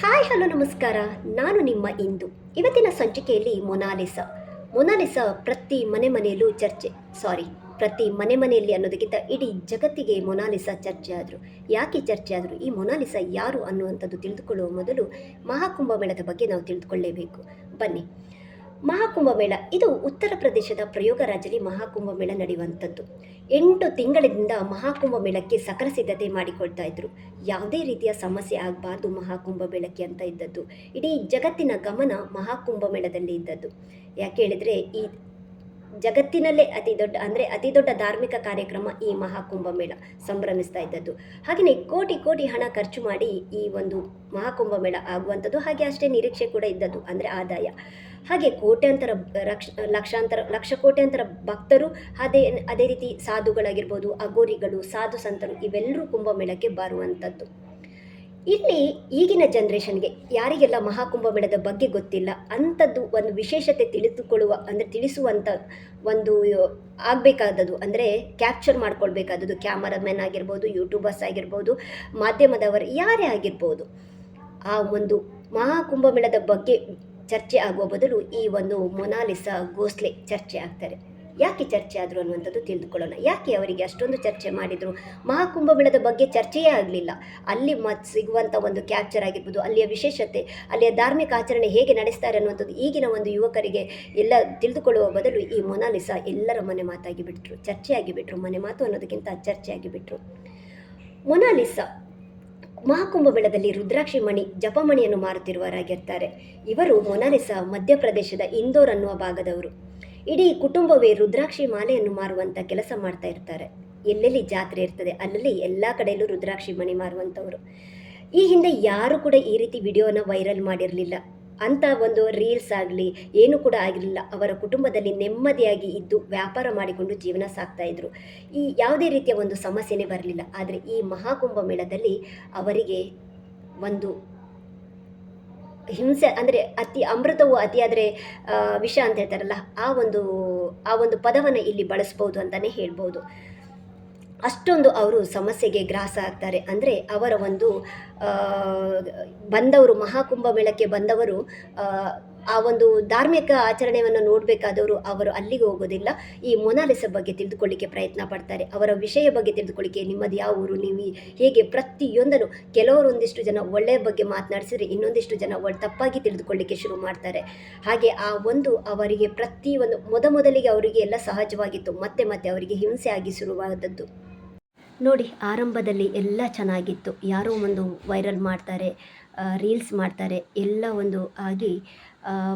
Hi, hello, ನಮಸ್ಕಾರ. ನಾನು ನಿಮ್ಮ ಇಂದು. ಇವತ್ತಿನ ಸಂಚಿಕೆಯಲ್ಲಿ ಮೊನಾಲಿಸ. ಮೊನಾಲಿಸ ಪ್ರತಿ ಮನೆ ಮನೆಯಲ್ಲೂ ಚರ್ಚೆ. ಸಾರಿ ಪ್ರತಿ ಮನೆ ಮನೆಯಲ್ಲಿ ಅನ್ನೋದಕ್ಕಿಂತ ಇಡೀ ಜಗತ್ತಿಗೆ ಮೊನಾಲಿಸ ಚರ್ಚೆ ಆದರು. ಯಾಕೆ ಚರ್ಚೆ ಆದರು? ಈ ಮೊನಾಲಿಸ ಯಾರು ಅನ್ನುವಂಥದ್ದು ತಿಳಿದುಕೊಳ್ಳುವ ಮೊದಲು ಮಹಾಕುಂಭ ಮೇಳದ ಬಗ್ಗೆ ನಾವು ತಿಳಿದುಕೊಳ್ಳೇಬೇಕು. ಬನ್ನಿ. ಮಹಾಕುಂಭಮೇಳ. ಇದು ಉತ್ತರ ಪ್ರದೇಶದ ಪ್ರಯೋಗರಾಜಲ್ಲಿ ಮಹಾಕುಂಭಮೇಳ ನಡೆಯುವಂಥದ್ದು. ಎಂಟು ತಿಂಗಳಿಂದ ಮಹಾಕುಂಭಮೇಳಕ್ಕೆ ಸಕಲ ಸಿದ್ಧತೆ ಮಾಡಿಕೊಳ್ತಾ ಇದ್ರು. ಯಾವುದೇ ರೀತಿಯ ಸಮಸ್ಯೆ ಆಗಬಾರ್ದು ಮಹಾಕುಂಭಮೇಳಕ್ಕೆ ಅಂತ ಇದ್ದದ್ದು. ಇಡೀ ಜಗತ್ತಿನ ಗಮನ ಮಹಾಕುಂಭ ಮೇಳದಲ್ಲಿ ಇದ್ದದ್ದು. ಯಾಕೆ ಹೇಳಿದರೆ ಈ ಜಗತ್ತಿನಲ್ಲೇ ಅತಿ ದೊಡ್ಡ, ಅಂದರೆ ಅತಿ ದೊಡ್ಡ ಧಾರ್ಮಿಕ ಕಾರ್ಯಕ್ರಮ ಈ ಮಹಾಕುಂಭಮೇಳ ಸಂಭ್ರಮಿಸ್ತಾ ಇದ್ದದ್ದು. ಹಾಗೆಯೇ ಕೋಟಿ ಕೋಟಿ ಹಣ ಖರ್ಚು ಮಾಡಿ ಈ ಒಂದು ಮಹಾಕುಂಭಮೇಳ ಆಗುವಂಥದ್ದು, ಹಾಗೆ ಅಷ್ಟೇ ನಿರೀಕ್ಷೆ ಕೂಡ ಇದ್ದದ್ದು, ಅಂದರೆ ಆದಾಯ. ಹಾಗೆ ಕೋಟ್ಯಾಂತರ ರಕ್ಷ, ಲಕ್ಷಾಂತರ, ಲಕ್ಷ ಕೋಟ್ಯಾಂತರ ಭಕ್ತರು, ಅದೇ ಅದೇ ರೀತಿ ಸಾಧುಗಳಾಗಿರ್ಬೋದು, ಅಗೋರಿಗಳು, ಸಾಧು ಸಂತರು, ಇವೆಲ್ಲರೂ ಕುಂಭಮೇಳಕ್ಕೆ ಬರುವಂಥದ್ದು. ಇಲ್ಲಿ ಈಗಿನ ಜನ್ರೇಷನ್ಗೆ ಯಾರಿಗೆಲ್ಲ ಮಹಾಕುಂಭಮೇಳದ ಬಗ್ಗೆ ಗೊತ್ತಿಲ್ಲ, ಅಂಥದ್ದು ಒಂದು ವಿಶೇಷತೆ ತಿಳಿದುಕೊಳ್ಳುವ ಅಂದರೆ ತಿಳಿಸುವಂಥ ಒಂದು ಆಗಬೇಕಾದದ್ದು ಅಂದರೆ ಕ್ಯಾಪ್ಚರ್ ಮಾಡ್ಕೊಳ್ಬೇಕಾದದ್ದು. ಕ್ಯಾಮರಾಮೆನ್ ಆಗಿರ್ಬೋದು ಯೂಟ್ಯೂಬರ್ಸ್ ಆಗಿರ್ಬೋದು, ಮಾಧ್ಯಮದವರು ಯಾರೇ ಆಗಿರ್ಬೋದು. ಆ ಒಂದು ಮಹಾಕುಂಭಮೇಳದ ಬಗ್ಗೆ ಚರ್ಚೆ ಆಗುವ ಬದಲು ಈ ಒಂದು ಮೊನಾಲಿಸಾ ಗೋಸ್ಲೆ ಚರ್ಚೆ ಆಗ್ತಾರೆ. ಯಾಕೆ ಚರ್ಚೆ ಆದರು ಅನ್ನುವಂಥದ್ದು ತಿಳಿದುಕೊಳ್ಳೋಣ. ಯಾಕೆ ಅವರಿಗೆ ಅಷ್ಟೊಂದು ಚರ್ಚೆ ಮಾಡಿದರು? ಮಹಾಕುಂಭಮೇಳದ ಬಗ್ಗೆ ಚರ್ಚೆಯೇ ಆಗಲಿಲ್ಲ. ಅಲ್ಲಿ ಮತ್ ಸಿಗುವಂಥ ಒಂದು ಕ್ಯಾಪ್ಚರ್ ಆಗಿರ್ಬೋದು, ಅಲ್ಲಿಯ ವಿಶೇಷತೆ, ಅಲ್ಲಿಯ ಧಾರ್ಮಿಕ ಆಚರಣೆ ಹೇಗೆ ನಡೆಸ್ತಾರೆ ಅನ್ನುವಂಥದ್ದು ಈಗಿನ ಒಂದು ಯುವಕರಿಗೆ ಎಲ್ಲ ತಿಳಿದುಕೊಳ್ಳುವ ಬದಲು ಈ ಮೊನಾಲಿಸಾ ಎಲ್ಲರ ಮನೆ ಮಾತಾಗಿ ಬಿಟ್ಟರು ಚರ್ಚೆಯಾಗಿ ಬಿಟ್ಟರು ಮನೆ ಮಾತು ಅನ್ನೋದಕ್ಕಿಂತ ಚರ್ಚೆಯಾಗಿ ಬಿಟ್ಟರು ಮೊನಾಲಿಸಾ ಮಹಾಕುಂಭಮೇಳದಲ್ಲಿ ರುದ್ರಾಕ್ಷಿ ಮಣಿ, ಜಪಮಣಿಯನ್ನು ಮಾರುತ್ತಿರುವವರಾಗಿರ್ತಾರೆ. ಇವರು ಮೊನಾಲಿಸಾ ಮಧ್ಯಪ್ರದೇಶದ ಇಂದೋರ್ ಅನ್ನುವ ಭಾಗದವರು. ಇಡೀ ಕುಟುಂಬವೇ ರುದ್ರಾಕ್ಷಿ ಮಾಲೆಯನ್ನು ಮಾರುವಂಥ ಕೆಲಸ ಮಾಡ್ತಾ ಇರ್ತಾರೆ. ಎಲ್ಲೆಲ್ಲಿ ಜಾತ್ರೆ ಇರ್ತದೆ, ಅಲ್ಲಲ್ಲಿ ಎಲ್ಲ ಕಡೆಯಲ್ಲೂ ರುದ್ರಾಕ್ಷಿ ಮಣಿ ಮಾರುವಂಥವ್ರು. ಈ ಹಿಂದೆ ಯಾರು ಕೂಡ ಈ ರೀತಿ ವಿಡಿಯೋನ ವೈರಲ್ ಮಾಡಿರಲಿಲ್ಲ. ಅಂಥ ಒಂದು ರೀಲ್ಸ್ ಆಗಲಿ, ಏನು ಕೂಡ ಆಗಿರಲಿಲ್ಲ. ಅವರ ಕುಟುಂಬದಲ್ಲಿ ನೆಮ್ಮದಿಯಾಗಿ ಇದ್ದು ವ್ಯಾಪಾರ ಮಾಡಿಕೊಂಡು ಜೀವನ ಸಾಕ್ತಾ ಇದ್ರು. ಈ ಯಾವುದೇ ರೀತಿಯ ಒಂದು ಸಮಸ್ಯೆನೇ ಬರಲಿಲ್ಲ. ಆದರೆ ಈ ಮಹಾಕುಂಭ ಮೇಳದಲ್ಲಿ ಅವರಿಗೆ ಒಂದು ಹಿಂಸೆ ಅಂದರೆ ಅತಿ ಅಮೃತವು ಅತಿಯಾದರೆ ವಿಷ ಅಂತ ಹೇಳ್ತಾರಲ್ಲ, ಆ ಒಂದು ಆ ಒಂದು ಪದವನ್ನು ಇಲ್ಲಿ ಬಳಸ್ಬೋದು ಅಂತಲೇ ಹೇಳ್ಬೋದು. ಅಷ್ಟೊಂದು ಅವರು ಸಮಸ್ಯೆಗೆ ಗ್ರಾಸ ಆಗ್ತಾರೆ. ಅಂದರೆ ಅವರ ಒಂದು ಬಂದವರು, ಮಹಾಕುಂಭ ಮೇಳಕ್ಕೆ ಬಂದವರು ಆ ಒಂದು ಧಾರ್ಮಿಕ ಆಚರಣೆಯನ್ನು ನೋಡಬೇಕಾದವರು ಅವರು ಅಲ್ಲಿಗೆ ಹೋಗೋದಿಲ್ಲ. ಈ ಮೊನಾಲಿಸ ಬಗ್ಗೆ ತಿಳಿದುಕೊಳ್ಳಿಕ್ಕೆ ಪ್ರಯತ್ನ ಪಡ್ತಾರೆ. ಅವರ ವಿಷಯ ಬಗ್ಗೆ ತಿಳಿದುಕೊಳ್ಳಿಕ್ಕೆ ನಿಮ್ಮದು ಯಾವ ಊರು, ನೀವು ಹೇಗೆ ಪ್ರತಿಯೊಂದನ್ನು ಕೆಲವರು ಒಂದಿಷ್ಟು ಜನ ಒಳ್ಳೆಯ ಬಗ್ಗೆ ಮಾತನಾಡಿಸಿದ್ರೆ ಇನ್ನೊಂದಿಷ್ಟು ಜನ ತಪ್ಪಾಗಿ ತಿಳಿದುಕೊಳ್ಳಿಕ್ಕೆ ಶುರು ಮಾಡ್ತಾರೆ. ಹಾಗೆ ಆ ಒಂದು ಅವರಿಗೆ ಪ್ರತಿಯೊಂದು ಒಂದು ಮೊದಮೊದಲಿಗೆ ಅವರಿಗೆ ಎಲ್ಲ ಸಹಜವಾಗಿತ್ತು. ಮತ್ತೆ ಮತ್ತೆ ಅವರಿಗೆ ಹಿಂಸೆ ಆಗಿ ಶುರುವಾದದ್ದು. ನೋಡಿ, ಆರಂಭದಲ್ಲಿ ಎಲ್ಲ ಚೆನ್ನಾಗಿತ್ತು. ಯಾರೋ ಒಂದು ವೈರಲ್ ಮಾಡ್ತಾರೆ. ರೀಲ್ಸ್ ಮಾಡ್ತಾರೆ. ಎಲ್ಲ ಒಂದು ಆಗಿ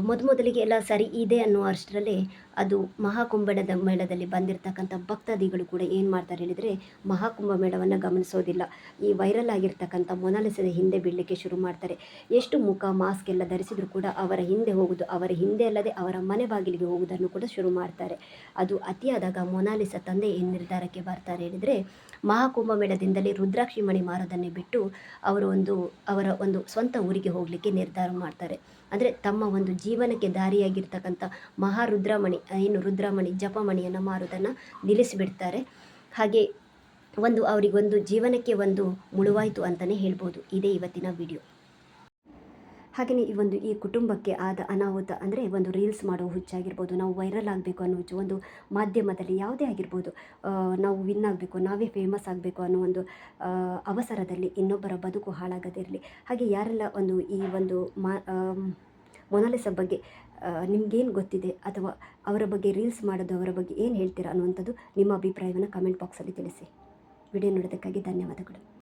ಮೊದಮೊದಲಿಗೆ ಎಲ್ಲ ಸರಿ ಇದೆ ಅನ್ನೋ ಅಷ್ಟರಲ್ಲೇ ಅದು ಮಹಾಕುಂಭದ ಮೇಳದಲ್ಲಿ ಬಂದಿರತಕ್ಕಂಥ ಭಕ್ತಾದಿಗಳು ಕೂಡ ಏನು ಮಾಡ್ತಾರೆ ಹೇಳಿದರೆ ಮಹಾಕುಂಭ ಮೇಳವನ್ನು ಗಮನಿಸೋದಿಲ್ಲ. ಈ ವೈರಲ್ ಆಗಿರ್ತಕ್ಕಂಥ ಮೊನಾಲಿಸದ ಹಿಂದೆ ಬೀಳಲಿಕ್ಕೆ ಶುರು ಮಾಡ್ತಾರೆ. ಎಷ್ಟು ಮುಖ ಮಾಸ್ಕ್ ಎಲ್ಲ ಧರಿಸಿದ್ರು ಕೂಡ ಅವರ ಹಿಂದೆ ಹೋಗುದು, ಅವರ ಹಿಂದೆ ಅಲ್ಲದೆ ಅವರ ಮನೆ ಬಾಗಿಲಿಗೆ ಹೋಗೋದನ್ನು ಕೂಡ ಶುರು ಮಾಡ್ತಾರೆ. ಅದು ಅತಿಯಾದಾಗ ಮೊನಾಲಿಸ ತಂದೆ ಏನು ನಿರ್ಧಾರಕ್ಕೆ ಬರ್ತಾರೆ ಹೇಳಿದರೆ ಮಹಾಕುಂಭ ಮೇಳದಿಂದಲೇ ರುದ್ರಾಕ್ಷಿ ಮಣಿ ಮಾರೋದನ್ನೇ ಬಿಟ್ಟು, ಅವರ ಒಂದು ಅವರ ಒಂದು ಸ್ವಂತ ಊರಿಗೆ ಹೋಗಲಿಕ್ಕೆ ನಿರ್ಧಾರ ಮಾಡ್ತಾರೆ. ಅಂದರೆ ತಮ್ಮ ಒಂದು ಜೀವನಕ್ಕೆ ದಾರಿಯಾಗಿರ್ತಕ್ಕಂಥ ಮಹಾರುದ್ರಮಣಿ ಏನು ರುದ್ರಮಣಿ ಜಪಮಣಿಯನ್ನು ಮಾರುವುದನ್ನು ನಿಲ್ಲಿಸಿಬಿಡ್ತಾರೆ. ಹಾಗೆ ಒಂದು, ಅವರಿಗೊಂದು ಜೀವನಕ್ಕೆ ಒಂದು ಮುಳುವಾಯಿತು ಅಂತಲೇ ಹೇಳ್ಬೋದು. ಇದೇ ಇವತ್ತಿನ ವಿಡಿಯೋ ಹಾಗೆಯೇ ಈ ಒಂದು ಈ ಕುಟುಂಬಕ್ಕೆ ಆದ ಅನಾಹುತ ಅಂದರೆ ಒಂದು ರೀಲ್ಸ್ ಮಾಡೋ ಹುಚ್ಚಾಗಿರ್ಬೋದು, ನಾವು ವೈರಲ್ ಆಗಬೇಕು ಅನ್ನೋ ಹುಚ್ಚು, ಒಂದು ಮಾಧ್ಯಮದಲ್ಲಿ ಯಾವುದೇ ಆಗಿರ್ಬೋದು ನಾವು ವಿನ್ ಆಗಬೇಕು, ನಾವೇ ಫೇಮಸ್ ಆಗಬೇಕು ಅನ್ನೋ ಒಂದು ಅವಸರದಲ್ಲಿ ಇನ್ನೊಬ್ಬರ ಬದುಕು ಹಾಳಾಗದಿರಲಿ ಹಾಗೆ ಯಾರೆಲ್ಲ ಒಂದು ಈ ಒಂದು ಮಾ ಮೊನಾಲಿಸ ಬಗ್ಗೆ ನಿಮಗೇನು ಗೊತ್ತಿದೆ ಅಥವಾ ಅವರ ಬಗ್ಗೆ ರೀಲ್ಸ್ ಮಾಡೋದು ಅವರ ಬಗ್ಗೆ ಏನು ಹೇಳ್ತೀರಾ ಅನ್ನುವಂಥದ್ದು ನಿಮ್ಮ ಅಭಿಪ್ರಾಯವನ್ನು ಕಮೆಂಟ್ ಬಾಕ್ಸಲ್ಲಿ ತಿಳಿಸಿ. ವಿಡಿಯೋ ನೋಡೋದಕ್ಕಾಗಿ ಧನ್ಯವಾದಗಳು.